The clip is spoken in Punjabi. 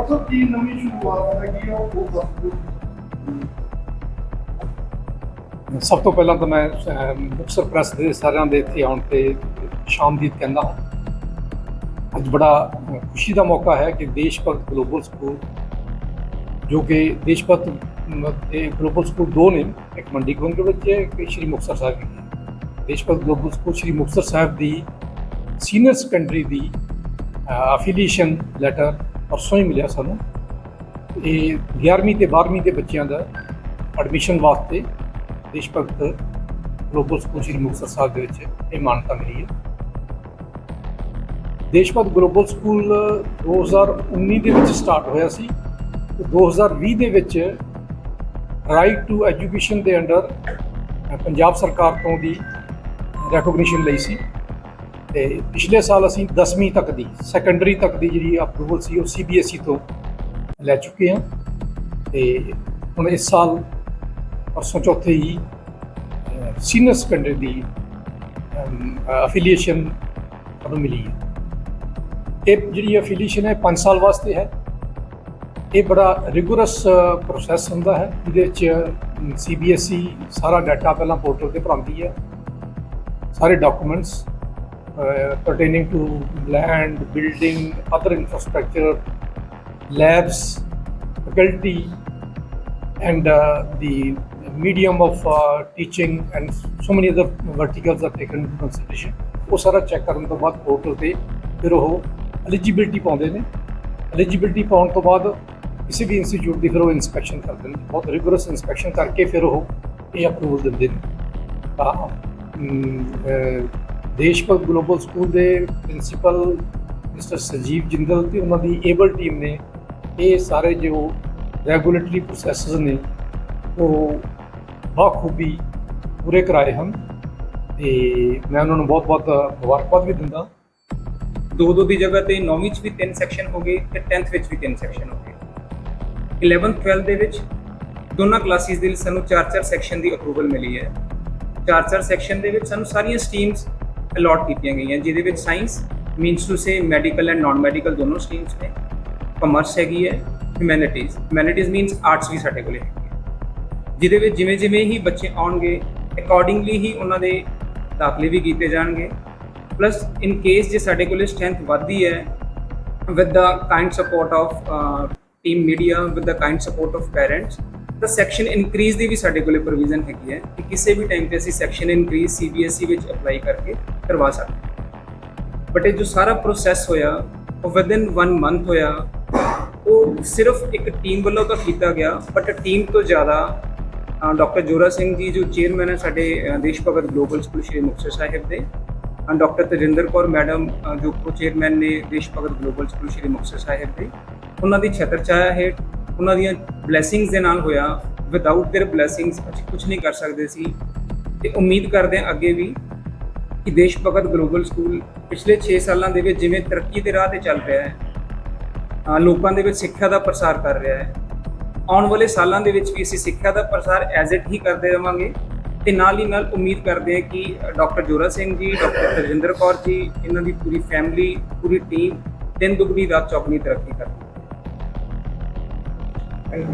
ਅਸਲ ਕੀ ਨਵੀਂ ਸ਼ੁਰੂਆਤ ਹੈਗੀ ਆ ਉਹ ਦੱਸ ਦਿਓ ਸਭ ਤੋਂ ਪਹਿਲਾਂ ਤਾਂ ਮੈਂ ਅਹ, ਮੁਕਤਸਰ ਪ੍ਰੈਸ ਦੇ ਸਾਰਿਆਂ ਦੇ ਇੱਥੇ ਆਉਣ ਤੇ ਸ਼ਾਮਦੀਦ ਕਹਿੰਦਾ ਹਾਂ। ਅੱਜ ਬੜਾ ਖੁਸ਼ੀ ਦਾ ਮੌਕਾ ਹੈ ਕਿ ਦੇਸ਼ ਭਗਤ ਗਲੋਬਲ ਸਕੂਲ ਜੋ ਕਿ ਦੇਸ਼ ਭਗਤ ਮ- ਗਲੋਬਲ ਸਕੂਲ ਦੋ ਨੇ ਇੱਕ ਮੰਡੀ ਗੋਬਿੰਦ ਦੇ ਵਿੱਚ ਹੈ ਇੱਕ ਸ਼੍ਰੀ ਮੁਕਤਸਰ ਸਾਹਿਬ ਵਿੱਚ। ਦੇਸ਼ ਭਗਤ ਗਲੋਬਲ ਸਕੂਲ ਸ਼੍ਰੀ ਮੁਕਤਸਰ ਸਾਹਿਬ ਦੀ ਸੀਨੀਅਰ ਸੈਕੰਡਰੀ ਦੀ ਅਫੀਲੀਏਸ਼ਨ ਲੈਟਰ ਪਰਸੋਂ ਹੀ ਮਿਲਿਆ ਸਾਨੂੰ। ਇਹ 11ਵੀਂ ਤੇ 12ਵੀਂ ਦੇ ਬੱਚਿਆਂ ਦਾ ਐਡਮਿਸ਼ਨ ਵਾਸਤੇ ਦੇਸ਼ ਭਗਤ ਗਲੋਬਲ ਸਕੂਲ ਸ਼੍ਰੀ ਮੁਕਤਸਰ ਸਾਹਿਬ ਦੇ ਵਿੱਚ ਇਹ ਮਾਨਤਾ ਮਿਲੀ ਹੈ। ਦੇਸ਼ ਭਗਤ ਗਲੋਬਲ ਸਕੂਲ 2019 ਦੇ ਵਿੱਚ ਸਟਾਰਟ ਹੋਇਆ ਸੀ ਤੇ 2020 ਦੇ ਵਿੱਚ ਰਾਈਟ ਟੂ ਐਜੂਕੇਸ਼ਨ ਦੇ ਅੰਡਰ ਪੰਜਾਬ ਸਰਕਾਰ ਤੋਂ ਦੀ ਰੈਕੋਗਨੀਸ਼ਨ ਲਈ ਸੀ। ਤੇ ਪਿਛਲੇ ਸਾਲ ਅਸੀਂ 10ਵੀਂ ਤੱਕ ਦੀ ਸੈਕੰਡਰੀ ਤੱਕ ਦੀ ਜਿਹੜੀ ਅਪਰੂਵਲ ਸੀ, ਉਹ ਸੀਬੀਐਸਈ ਤੋਂ ਲੈ ਚੁੱਕੇ ਹਾਂ। ਤੇ ਹੁਣ ਇਸ ਸਾਲ ਪਰਸੋਂ ਚੌਥੇ ਹੀ ਸੀਨੀਅਰ ਸੈਕੰਡਰੀ ਦੀ ਅਫੀਲੀਏਸ਼ਨ ਸਾਨੂੰ ਮਿਲੀ ਹੈ। ਇਹ ਜਿਹੜੀ ਅਫੀਲੀਏਸ਼ਨ ਹੈ 5 ਸਾਲ ਵਾਸਤੇ ਹੈ। ਇਹ ਬੜਾ ਰਿਗੋਰਸ ਪ੍ਰੋਸੈਸ ਹੁੰਦਾ ਹੈ। ਜਿਹਦੇ ਵਿੱਚ ਸੀਬੀਐਸਈ ਸਾਰਾ ਡਾਟਾ ਪਹਿਲਾਂ ਪੋਰਟਲ ਤੇ ਭਰਾਉਂਦੀ ਹੈ। ਸਾਰੇ documents pertaining to land building other infrastructure labs faculty and uh, the medium of uh, teaching and so many other verticals are taken into consideration ਉਹ ਸਾਰਾ ਚੈੱਕ ਕਰਨ ਤੋਂ ਬਾਅਦ ਪੋਰਟਲ ਤੇ ਫਿਰ ਉਹ ਐਲੀਜੀਬਿਲਟੀ ਪਾਉਂਦੇ ਨੇ ਐਲੀਜੀਬਿਲਟੀ ਪਾਉਣ ਤੋਂ ਬਾਅਦ ਕਿਸੇ ਵੀ ਇੰਸਟੀਚਿਊਟ ਦੀ ਫਿਰ ਉਹ ਇਨਸਪੈਕਸ਼ਨ ਕਰਦੇ ਨੇ ਬਹੁਤ ਰਿਗੋਰਸ ਇਨਸਪੈਕਸ਼ਨ ਕਰਕੇ ਫਿਰ ਉਹ ਇਹ ਅਪਰੂਵਲ ਦਿੰਦੇ ਨੇ ਤਾਂ um, Desh Bhagat global school ਦੇ ਪ੍ਰਿੰਸੀਪਲ ਮਿਸਟਰ ਸੰਜੀਵ ਜਿੰਦਲ ਤੇ ਉਹਨਾਂ ਦੀ ਏਬਲ ਟੀਮ ਨੇ ਇਹ ਸਾਰੇ ਜੋ ਰੈਗੂਲੇਟਰੀ ਪ੍ਰੋਸੈਸਸ ਨੇ ਉਹ ਬਾਖੂਬੀ ਪੂਰੇ ਕਰਾਏ ਹਨ ਤੇ ਮੈਂ ਉਹਨਾਂ ਨੂੰ ਬਹੁਤ-ਬਹੁਤ ਮੁਬਾਰਕਬਾਦ ਵੀ ਦਿੰਦਾ। ਦੋ ਦੋ ਦੀ ਜਗ੍ਹਾ ਤੇ 9ਵੀਂ ਚ ਵੀ ਤਿੰਨ ਸੈਕਸ਼ਨ ਹੋ ਗਏ ਤੇ 10th ਵਿੱਚ ਵੀ ਤਿੰਨ ਸੈਕਸ਼ਨ ਹੋ ਗਏ। 11th 12th ਦੇ ਵਿੱਚ ਦੋਨਾਂ ਕਲਾਸਿਸ ਦੇ ਲਈ ਸਾਨੂੰ 4-4 ਸੈਕਸ਼ਨ ਦੀ ਅਪਰੂਵਲ ਮਿਲੀ ਹੈ। 4-4 ਸੈਕਸ਼ਨ ਦੇ ਵਿੱਚ ਸਾਨੂੰ ਸਾਰੀਆਂ ਸਟਰੀਮਸ ਅਲਾਟ ਕੀਤੀਆਂ ਗਈਆਂ ਜਿਹਦੇ ਵਿੱਚ science means to say medical and non medical ਦੋਨੋਂ ਸਟਰੀਮਸ ਨੇ। ਕਮਰਸ ਹੈਗੀ ਹੈ ਹਿਊਮੈਨਿਟੀਜ਼ ਹਿਊਮੈਨਿਟੀਜ਼ ਮੀਨਸ ਆਰਟਸ ਵੀ ਸਾਡੇ ਕੋਲੇ ਹੈਗੀ ਹੈ ਜਿਹਦੇ ਵਿੱਚ ਜਿਵੇਂ ਜਿਵੇਂ ਹੀ ਬੱਚੇ ਆਉਣਗੇ ਅਕੋਰਡਿੰਗਲੀ ਹੀ ਉਹਨਾਂ ਦੇ ਦਾਖਲੇ ਵੀ ਕੀਤੇ ਜਾਣਗੇ। ਪਲੱਸ ਇਨ ਕੇਸ ਜੇ ਸਾਡੇ ਕੋਲੇ ਸਟਰੈਂਥ ਵੱਧਦੀ ਹੈ with the kind support of uh, team media with the kind support of parents ਤਾਂ ਸੈਕਸ਼ਨ ਇਨਕਰੀਜ਼ ਦੀ ਵੀ ਸਾਡੇ ਕੋਲੇ ਪ੍ਰੋਵੀਜ਼ਨ ਹੈਗੀ ਹੈ ਕਿ ਕਿਸੇ ਵੀ ਟਾਈਮ ਤੇ ਅਸੀਂ ਸੈਕਸ਼ਨ ਇਨਕਰੀਜ਼ ਸੀਬੀਐਸਈ ਵਿੱਚ ਅਪਲਾਈ ਕਰਕੇ ਕਰਵਾ ਸਕਦੇ ਹਾਂ। ਬਟ ਇਹ ਜੋ ਸਾਰਾ ਪ੍ਰੋਸੈਸ ਹੋਇਆ, ਉਹ ਵਿਦਿਨ 1 ਮੰਥ ਹੋਇਆ, ਉਹ ਸਿਰਫ ਇੱਕ ਟੀਮ ਵੱਲੋਂ ਤਾਂ ਕੀਤਾ ਗਿਆ ਬਟ ਟੀਮ ਤੋਂ ਜ਼ਿਆਦਾ ਡਾਕਟਰ ਜੋਰਾ ਸਿੰਘ ਜੀ, ਜੋ ਚੇਅਰਮੈਨ ਹੈ ਸਾਡੇ ਦੇਸ਼ ਭਗਤ ਗਲੋਬਲ ਸਕੂਲ ਸ਼੍ਰੀ ਮੁਕਤਸਰ ਸਾਹਿਬ ਦੇ ਡਾਕਟਰ ਤਜਿੰਦਰ ਕੌਰ ਮੈਡਮ ਜੋ ਕੋ ਚੇਅਰਮੈਨ ਨੇ ਦੇਸ਼ ਭਗਤ ਗਲੋਬਲ ਸਕੂਲ ਸ਼੍ਰੀ ਮੁਕਤਸਰ ਸਾਹਿਬ ਦੇ, ਉਹਨਾਂ ਦੀ ਛਤਰ ਛਾਇਆ ਹੇਠ ਉਹਨਾਂ ਦੀਆਂ ਬਲੇਸਿੰਗਸ ਦੇ ਨਾਲ ਹੋਇਆ ਵਿਦਆਊਟ देयर ਬਲੇਸਿੰਗਸ ਅਸੀਂ ਕੁਝ ਨਹੀਂ ਕਰ ਸਕਦੇ ਸੀ ਤੇ ਉਮੀਦ ਕਰਦੇ ਹਾਂ ਅੱਗੇ ਵੀ ਕਿ ਦੇਸ਼ ਭਗਤ ਗਲੋਬਲ ਸਕੂਲ ਪਿਛਲੇ 6 ਸਾਲਾਂ ਦੇ ਵਿੱਚ ਜਿਵੇਂ ਤਰੱਕੀ ਦੇ ਰਾਹ ਤੇ ਚੱਲ ਰਿਹਾ ਹੈ ਅ, ਲੋਕਾਂ ਦੇ ਵਿੱਚ ਸਿੱਖਿਆ ਦਾ ਪ੍ਰਸਾਰ ਕਰ ਰਿਹਾ ਹੈ ਆਉਣ ਵਾਲੇ ਸਾਲਾਂ ਦੇ ਵਿੱਚ ਵੀ ਅਸੀਂ ਸਿੱਖਿਆ ਦਾ ਪ੍ਰਸਾਰ ਐਜ਼ ਇਟ ਹੀ ਕਰਦੇ ਰਵਾਂਗੇ ਤੇ ਨਾਲ ਹੀ ਨਾਲ ਉਮੀਦ ਕਰਦੇ ਹਾਂ ਕਿ ਡਾਕਟਰ ਜੋਰਾ ਸਿੰਘ ਜੀ ਡਾਕਟਰ ਤਜਿੰਦਰ ਕੌਰ ਜੀ ਇਹਨਾਂ ਦੀ ਪੂਰੀ ਫੈਮਿਲੀ ਪੂਰੀ ਟੀਮ ਦਿਨ ਦੁਗਣੀ ਰਾਤ ਚੌਗਣੀ ਤਰੱਕੀ ਕਰਦੀ 哎有